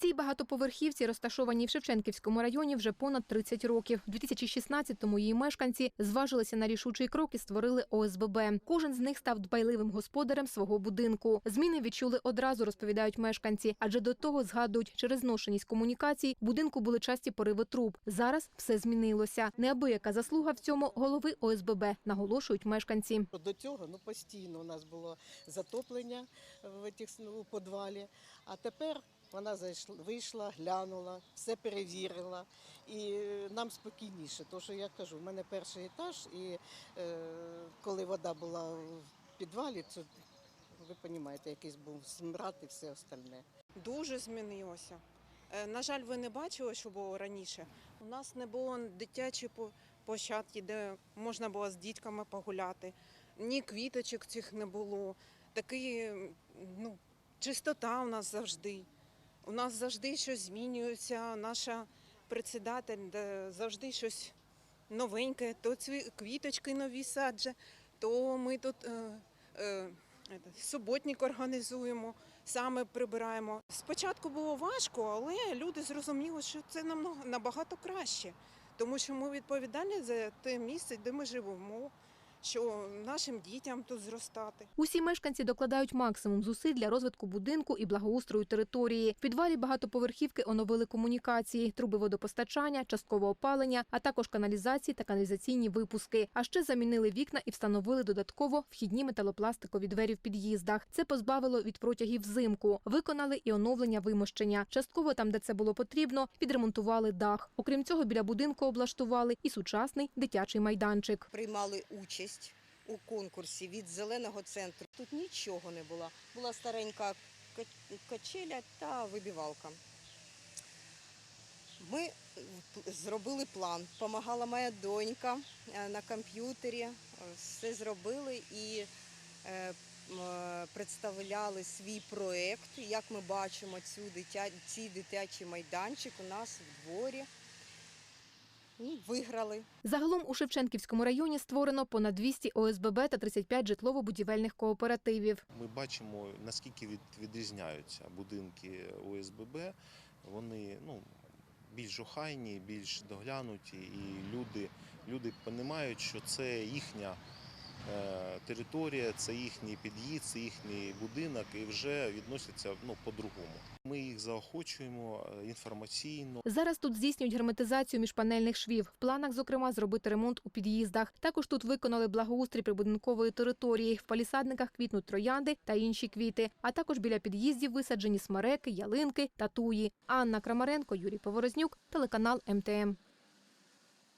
Цій багатоповерхівці, розташованій в Шевченківському районі, вже понад 30 років. У 2016-му її мешканці зважилися на рішучий крок і створили ОСББ. Кожен з них став дбайливим господарем свого будинку. Зміни відчули одразу, розповідають мешканці, адже до того згадують, через зношеність комунікацій будинку були часті пориви труб. Зараз все змінилося. Неабияка заслуга в цьому голови ОСББ, наголошують мешканці. До цього ну постійно у нас було затоплення в тих у підвалі. А тепер вона зайшла, вийшла, глянула, все перевірила. І нам спокійніше. Тому що я кажу, в мене перший етаж, і е, коли вода була в підвалі, це ви розумієте, якийсь був смрад і все остальне. Дуже змінилося. Е, На жаль, ви не бачили, що було раніше. У нас не було дитячої по- площадки, де можна було з дітками погуляти. Ні квіточок цих не було. Такий, ну, чистота у нас завжди. У нас завжди щось змінюється. Наша председатель завжди щось новеньке, то цві... квіточки нові саджа, то ми тут е, е, суботник організуємо, саме прибираємо. Спочатку було важко, але люди зрозуміли, що це намного набагато краще, тому що ми відповідальні за те місце, де ми живемо, що нашим дітям тут зростати. Усі мешканці докладають максимум зусиль для розвитку будинку і благоустрою території. В підвалі багатоповерхівки оновили комунікації, труби водопостачання, часткове опалення, а також каналізації та каналізаційні випуски. А ще замінили вікна і встановили додатково вхідні металопластикові двері в під'їздах. Це позбавило від протягів взимку. Виконали і оновлення вимощення. Частково там, де це було потрібно, підремонтували дах. Окрім цього, біля будинку облаштували і сучасний дитячий майданчик. приймали участь у конкурсі від зеленого центру. Тут нічого не було. Була старенька качеля та вибівалка. Ми е, зробили план. Помагала моя донька е, на комп'ютері. е, Все зробили і представляли свій проєкт. Як ми бачимо цю дитя, цей дитячий майданчик у нас в дворі. І виграли. Загалом у Шевченківському районі створено понад 200 ОСББ та 35 житлово-будівельних кооперативів. Ми бачимо, наскільки від, відрізняються будинки ОСББ. Вони ну, більш охайні, більш доглянуті, і люди, люди розуміють, що це їхня територія, це їхній під'їзд, це їхній будинок, і вже відносяться ну, по-другому. Ми їх заохочуємо е, інформаційно. Зараз тут здійснюють герметизацію міжпанельних швів. В планах, зокрема, зробити ремонт у під'їздах. Також тут виконали благоустрій прибудинкової території. В палісадниках квітнуть троянди та інші квіти. А також біля під'їздів висаджені смереки, ялинки та туї. Анна Крамаренко, Юрій Поворознюк, телеканал МТМ.